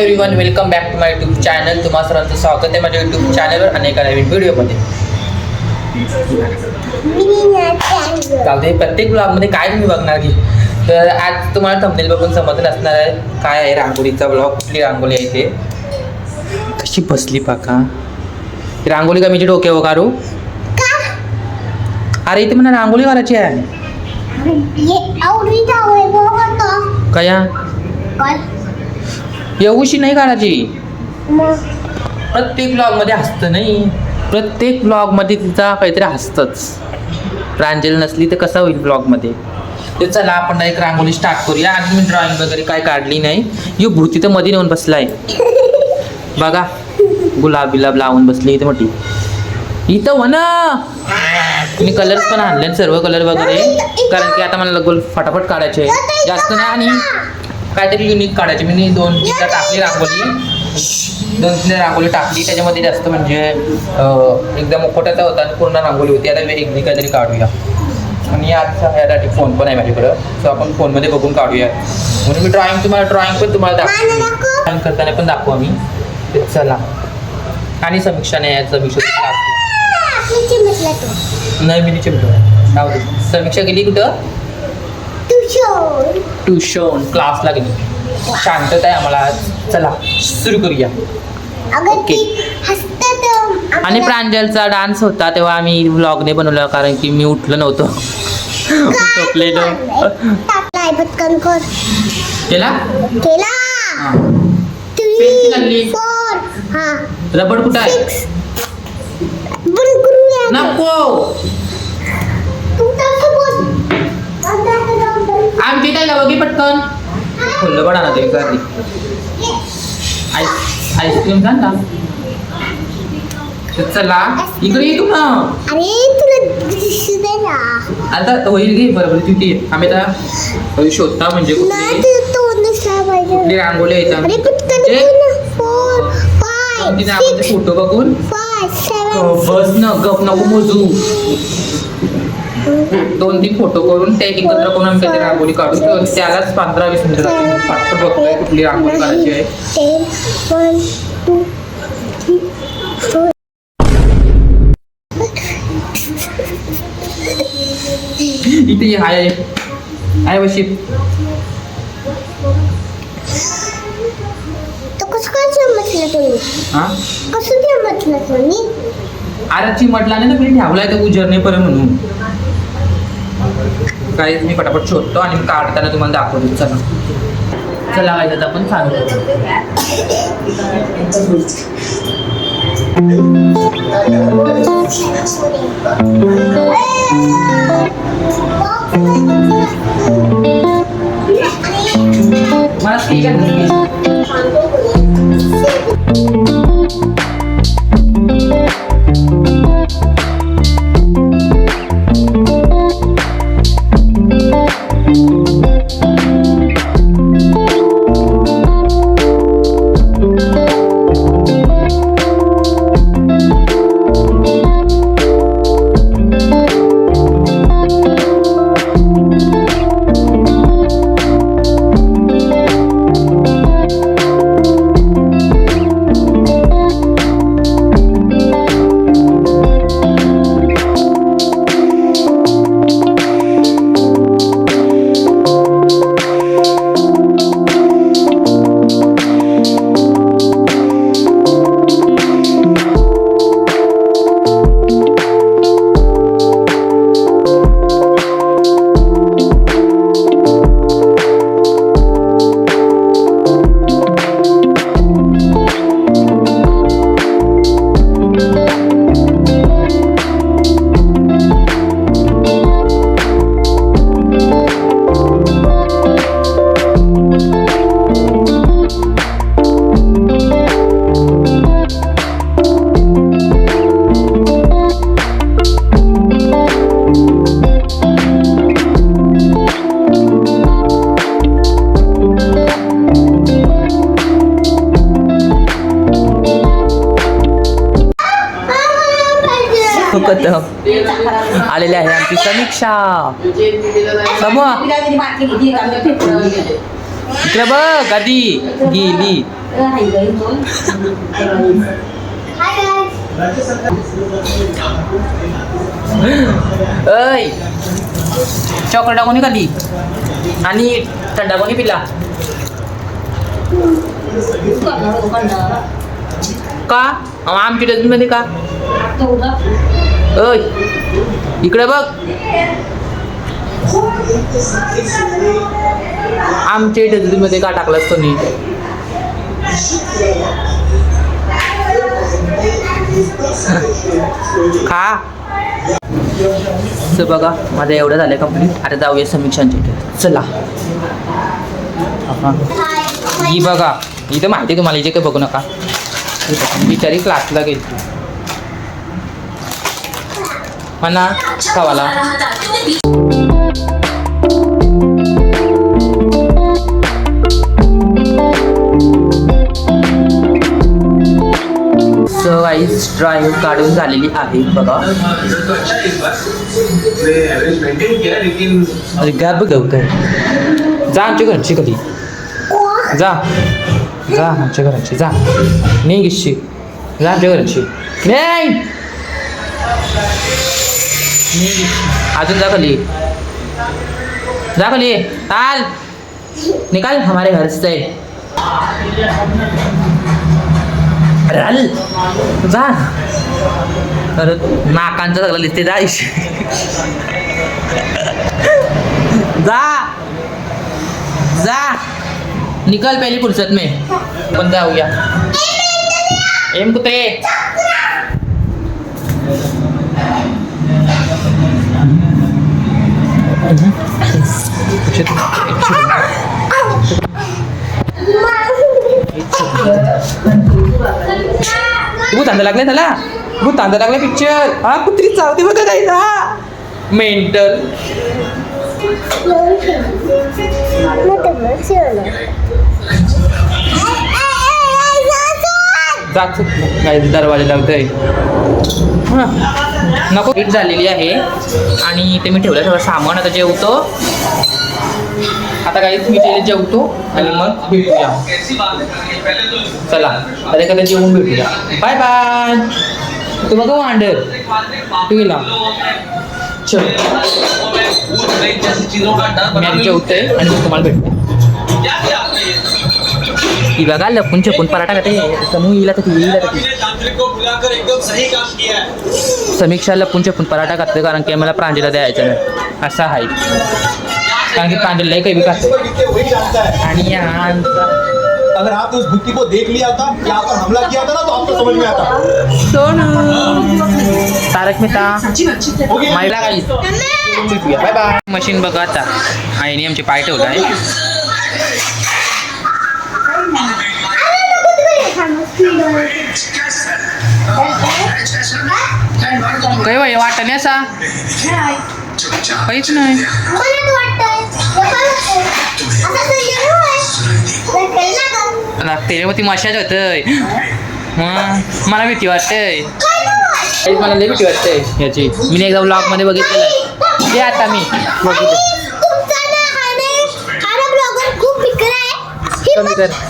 Everyone welcome back to my YouTube channel तुम्हा सर्वांचं स्वागत आहे माझ्या यूट्यूब चॅनलवर एका नवीन व्हिडिओमध्ये चालते प्रत्येक ब्लॉगमध्ये काय तुम्ही बघणार की? तर आज तुम्हाला थंबनेल बघून समजत असणार आहे काय आहे रांगोळीचा ब्लॉग कुठली रांगोळी आहे ते कशी बसली पाका? रांगोळी कमीची डोक्यावर काढू अरे इथे मला रांगोळी काढायची आहे. कया? एवढीशी नाही काढायची. प्रत्येक ब्लॉगमध्ये हसतं नाही. प्रत्येक ब्लॉगमध्ये तिचा काहीतरी हसतंच. प्रांजल नसली तर कसं होईल ब्लॉगमध्ये तर चला आपण एक रांगोळी स्टार्ट करूया. आणि मी ड्रॉइंग वगैरे काय काढली नाही. यो भूती तर मध्ये नेऊन बसलाय. बघा गुलाब बिलाब लावून बसली इथं मोठी. इथं हो ना. मी कलर्स पण आणले सर्व कलर वगैरे. कारण की आता मला लगोल फटाफट काढायचे आहे जास्त नाही आणि काहीतरी युनिक काढायचे. मी दोन तीनदा टाकली रांगोळी. दोन तीन रांगोळी टाकली. त्याच्यामध्ये जास्त म्हणजे अं, एकदम मुखोट्याचा होता आणि पूर्ण रांगोळी होती. आता वेगळी काहीतरी काढूया. आणि आज ह्यासाठी फोन पण आहे माझ्याकडं. सो आपण फोनमध्ये बघून काढूया. म्हणून मी ड्रॉइंग तुम्हाला ड्रॉइंग पण तुम्हाला दाखवतो. ड्रॉइंग करताना पण दाखवू आम्ही. चला. आणि समीक्षा नाही आहे. समीक्षा नाही मी चिमटो समीक्षा गेली कुठं? ट्युशन क्लासला गेली. शांतता आहे आम्हाला. आज चला सुरू करूया. ओके. आणि प्रांजलचा डान्स होता तेव्हा आम्ही व्लॉगने बनवला कारण की मी उठलो नव्हतो. झोपलेलो पटकन कर केला? केला. थ्री खाल्ली. फोर हा. रबड कुठं आहे? सिक्स बंद करूया. नको तू तसं बोल आमची काय लावा की पटकन? खुल्लं पण आणा तुम्ही गर्दी आईस आईस्क्रीम सांग ना. तर चला इकडे ये तू ना. अरे तुला दिसू दे ना. आता होईल घे बरोबर तिथे आम्ही आता शोधता म्हणजे कुठली रांगोळी ना. सिक्स फोटो बघून. बस न गप नको मोजू. दोन तीन फोटो करून ते एकत्र करून आम्ही काहीतरी रांगोळी काढू तर त्यालाच पंधरा वीस मिनिटं लागतील. पटपट बघतोय कुठली रांगोळी काढायची आहे. इथे हाय आहे वशी तो कसं काय समजलं तुम्ही हा? कसं समजलं तुम्ही अरे चिमटला नाही तर मी ठेवलाय तर उजरणे पर्यंत म्हणून. काय मी पटापट शोधतो आणि मी काढताना तुम्हाला दाखवतो चला चला काय आता आपण चालू करू. मला आलेली आहे आमची समीक्षा समूह इकडे बघ आधी गेली हाय गाईस ऐ चॉकलेट कोणी कधी आणि थंडा कोणी पिला का अहो, आमच्या डस्टबिनमध्ये का ऐ इकडे बघ. आमच्या डस्टबिनमध्ये का टाकलास तुम्ही खा. चल बघा माझं एवढं झालं कंप्लीट आता जाऊया समीक्षांच्या इथे. चला. ही बघा. इथं माहिती तुम्हाला इथे काही बघू नका. बिचारी क्लासला गेली म्हणा खावाला. सो आईस ड्राईव्ह काढून झालेली आहे बघा. अरे गॅप बघ जा आमच्या घरची कधी. जा. जा आमच्या घराची जा. नाही गिशी जा आमच्या घराची. नाही अजून जा खाली जा खाली चाल निकाल हमारे घर से. रल जा. अरे नाकांचं सगळं लिहिते जा. जा. जा. निकल पहिली फुर्सत में. पण जाऊया. एम कुत्ते भूत अंदा लागले त्याला. भूत अंदा लागला पिक्चर हा कुत्री चावते बघा जायचा मेंटल जात काय दरवाजा लावतोय. हा. नको हिट झालेली आहे. आणि ते मी ठेवलं सगळं सामान आता जेवतो. आता काही मी ते जेवतो आणि मग भेटूया. चला आता एखादं जेवून भेटूया. Bye bye. तू बघा वांडर तू गेला चल. मी आधी जेवतोय आणि मग तुम्हाला भेटते. ती बघा लपून छपून पराठा खाते. समूह येईल तर ती येईल आता ती. तांत्रिक को बुलाकर एकदम सही काम किया है समीक्षा लपून छपून पराठा खाते कारण की मला प्रांजलीला द्यायचं नाही. असं आहे. कारण की प्रांजलीलाही काही जानता है आणि या अगर आपने उस बुक्की को देख लिया था यहाँ पर हमला किया था ना तो आपको समझ में आता। सोनू। तारक मेहता मायला काही बाय बाय मशीन बघा आता. आईने आमचे पाय ठेवला आहे. काही वय वाटत नाही असा काहीच नाही. लागते मग ती मशाज होतय. मग मला भीती वाटतंय. मला लई भीती वाटतंय याची. मी एकदा ब्लॉगमध्ये बघितलेलं आहे. ते आता मी बघितलं. कमी कर.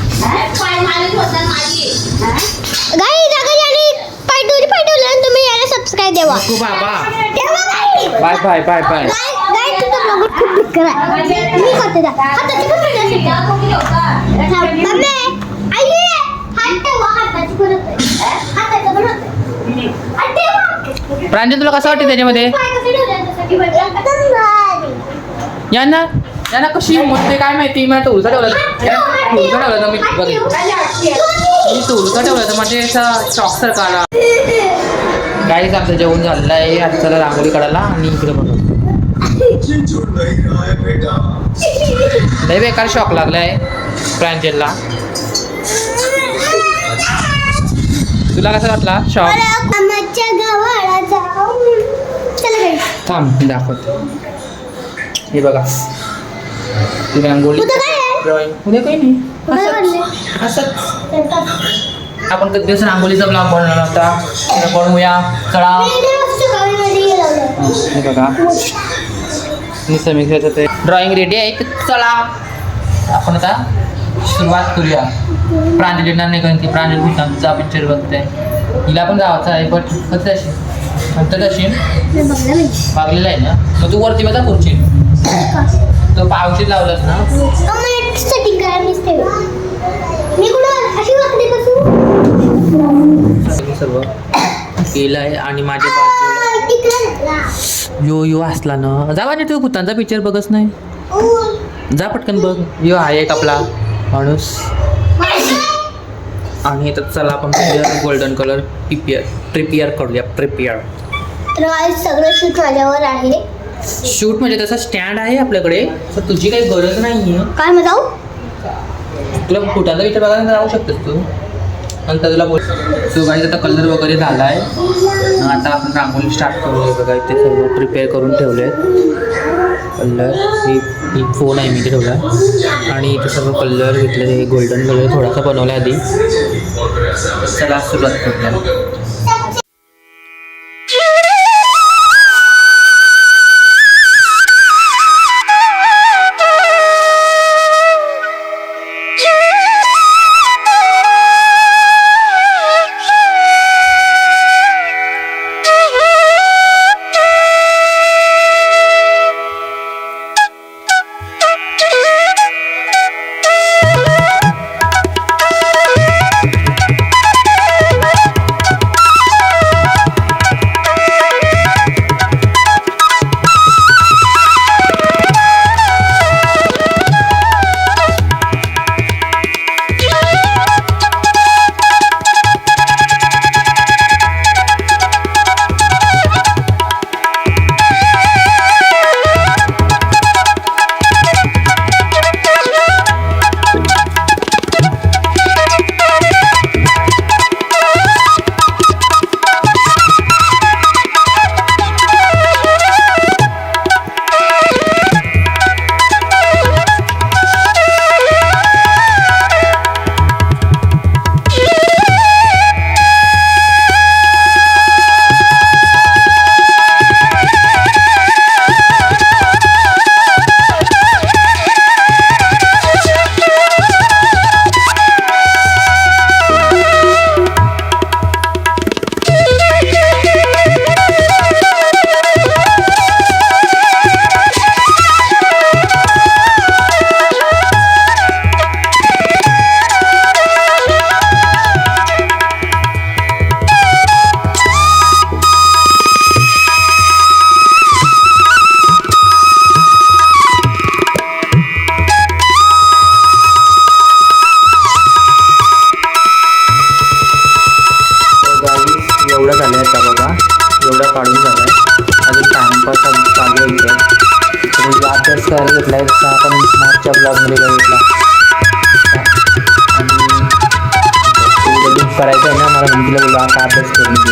गाई जागा आणि पाठवली पाठवलं आणि तुम्ही याला सबस्क्राईब देवा. नको बाबा. तेव्हा गाई बाय बाय बाय बाय. गाई तुझं बघत खूप बिकर आहे. मी करते जा. हाताची पण पडली मम्मी आई हात ठेवा हाताची पण होते. हाताचं पण होते. हात ठेवा. प्रांजल तुला कसं वाटतं त्याच्यामध्ये. यांना? यांना कशी मोठे काय माहिती? मी तो उलसा ठेवला उलसा ठेवला तर मी बघितलं मी उलसा ठेवला तर माझे असा शॉक सारखा आला. काहीच आमचं जेवण झालेलं आहे आता रांगोळी काढायला आणि इकडे बघा. लय बेकार शॉक लागलाय प्रांजलला. तुला कसा वाटला शॉक. थांब दाखवतो. हे बघा. ती रांगोळी? ड्रॉइंग उद्या काही नाही उद्या काढले. असंच स्वयंपाक. आपण कधी दिवस रांगोळीचा ब्लॉग बनवला होता बनवूया. हे बघा समीक्षाचं ते ड्रॉइंग रेडी आहे की चला आपण आता सुरुवात करूया प्रांजली येणार नाही कारण की प्रांजली भूतांचा पिक्चर बघते हिला पण जायचं आहे बट कसं अशी नंतर नाही. मागलेला आहे ना मग तू वरती बघा का? तो पावशीत लावलास ना? सेटिंग मी कुठं अशी वाकडी बसू? सगळं सर्व केलं आहे आणि माझ्या बाजूला. यो यो असला ना. जावा ना तू भूतांचा पिक्चर बघच नाही. जा पटकन बघ. यो आहे एक आपला माणूस. आणि तर चला आपण गोल्डन कलर प्रिपियर प्रिपेअर करूया प्रिपेअर तर आज सगळं शूट माझ्यावर आहे. शूट म्हणजे तसा स्टँड आहे आपल्याकडे तर तुझी काही गरज नाही आहे काय मग जाऊ? तुला फुटाचा विचार बघायला जाऊ शकतेस तू. नंतर तुला बोल सो काही आता कलर वगैरे झाला आहे आता आपण रांगोळी स्टार्ट करूया बघा इथे सर्व प्रिपेअर करून ठेवले कलर ही ही फोन आहे मी ठेवला आणि इथे सर्व कलर घेतले हे गोल्डन कलर थोडासा बनवला आधी. चला सुरुवात करूया.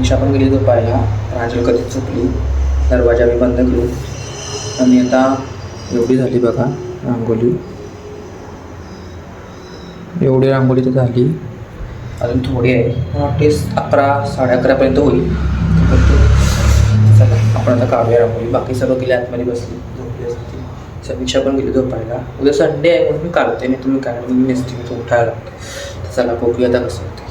समीक्षा पण गेली झोपायला प्रांजल कधीच झोपली दरवाजा मी बंद केली. आणि आता एवढी झाली बघा रांगोळी. एवढी रांगोळी तर झाली. अजून थोडी आहे. मला अकरा साडे अकरापर्यंत होईल. चला आपण आता काढूया रांगोळी. बाकी सर्व गेले आतमध्ये बसली. झोपली असतील समीक्षा पण गेली झोपायला उद्या संडे आहे म्हणून मी काढते. नाही तुम्ही काय मी नसते. मी तो उठायला लागते. तर चला बघूया आता कसं होतं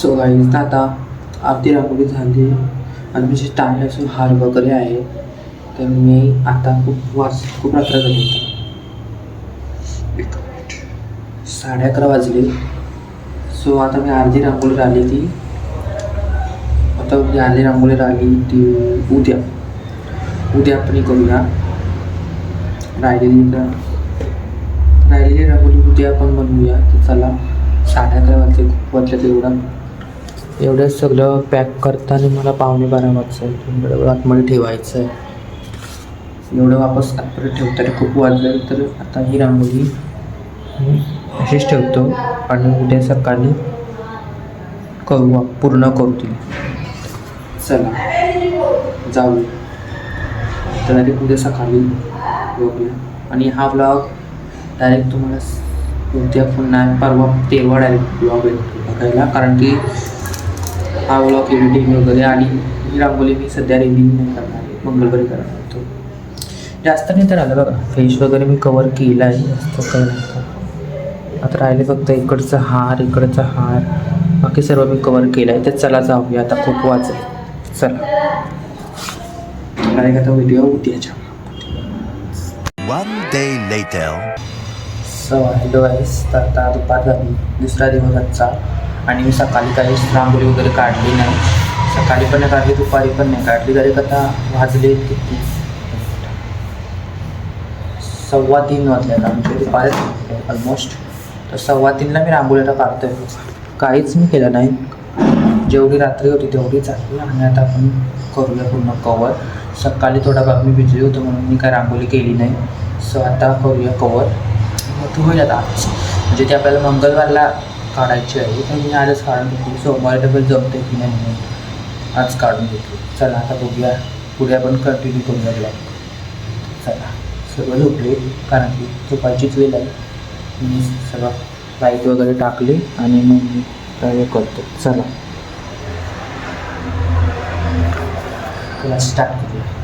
सो गाईज आता अर्धी रांगोळी झाली. आणि म्हणजे टाळले असून हार वगैरे आहे. तर मी आता खूप वाज खूप रात्र झाली होती एक साडे अकरा वाजले. सो आता मी अर्धी रांगोळी राहिली ती. आता मी अर्धी रांगोळी राहिली ती उद्या. उद्या आपण करूया. राहिलेली राहिलेली रांगोळी उद्या आपण बनवूया. तर चला साडे अकरा वाजले खूप वाजले तेवढा. एवढं सगळं पॅक करताना मला पावणे बारा वाजता आहे आतमध्ये ठेवायचं आहे एवढं वापस आतपर्यंत ठेवताना खूप वाजलं तर आता ही रांगोळी असेच अशीच ठेवतो आणि उद्या सकाळी करू पूर्ण करू. ती चला जाऊ. डायरेक्ट उद्या सकाळी बघूया. आणि हा ब्लॉग डायरेक्ट तुम्हाला उद्या पुन्हा परवा तेरवा डायरेक्ट ब्लॉग बघायला. कारण की हा ब्लॉग एडिटिंग वगैरे आणि रांगोळी मी सध्या रेडिंग नाही करणार. आहे मंगळवारी करणार होतो. जास्त नाही तर आलं बघा फेस वगैरे मी कवर केला आहे जास्त काही नव्हतं आता राहिले फक्त इकडचा हार इकडचा हार. बाकी सर्व मी कवर केलं आहे तर चला जाऊया आता खूप वाचेल चला. आता व्हिडिओ उद्याच्या One day later. So hello guys तर आता दुपार झाली. दुसरा दिवस आजचा. आणि मी सकाळी काहीच रांगोळी वगैरे काढली नाही. सकाळी पण नाही काढली दुपारी पण नाही. काढली तरी कथा वाजले किती सव्वा तीन वाजले म्हणजे दुपारी ऑलमोस्ट तर सव्वा तीनला मी रांगोळीला काढतोय. काहीच मी केलं नाही. जेवढी रात्री होती तेवढी चालली आणि आता आपण करूया पूर्ण कवर सकाळी थोडा भाग मी भिजली होतो म्हणून मी काय रांगोळी केली नाही. सो आता करूया कवर मग तू होईल आता. म्हणजे ते आपल्याला मंगळवारला काढायची आहे. तर मी आजच काढून घेतली. सोमवारी डबल जमते की नाही म्हणून आज काढून घेतली. चला आता बघूया. पुढे आपण कंटिन्यू करूया ब्लॉग चला सर्व झोपले कारण की झोपायचीच वेळ आहे. मी सगळं लाइट वगैरे टाकली आणि मग मी काय करतो. चला. चला स्टार्ट करूया.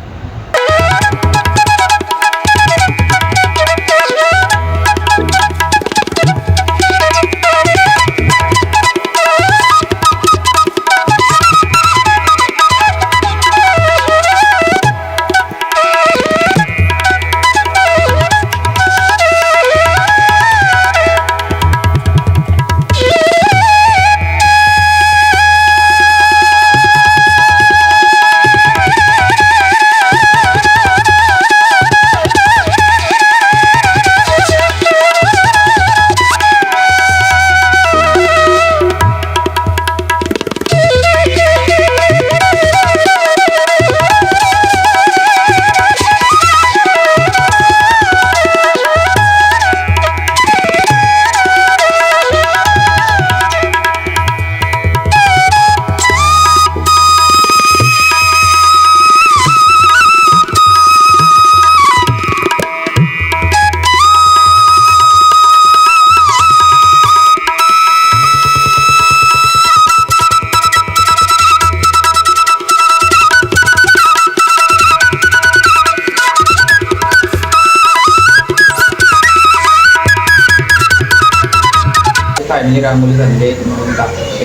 फायनली रांगोळी झालेली आहे म्हणून दाखवतो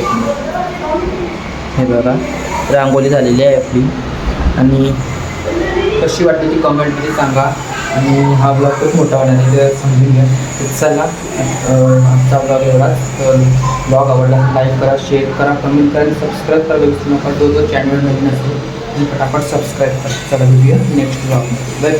हे बघा रांगोळी झालेली आहे आपली. आणि कशी वाटली ती कमेंटमध्ये सांगा. आणि हा ब्लॉग खूप मोठा वाटला आहे ते समजून घ्या. तर चला आमचा ब्लॉग एवढा तर ब्लॉग आवडला लाईक करा शेअर करा कमेंट करा आणि सबस्क्राईब करा विसरू नका. जो जो चॅनल नवीन असेल ती फटाफट सबस्क्राईब करा. चला भेटूया नेक्स्ट ब्लॉग बाय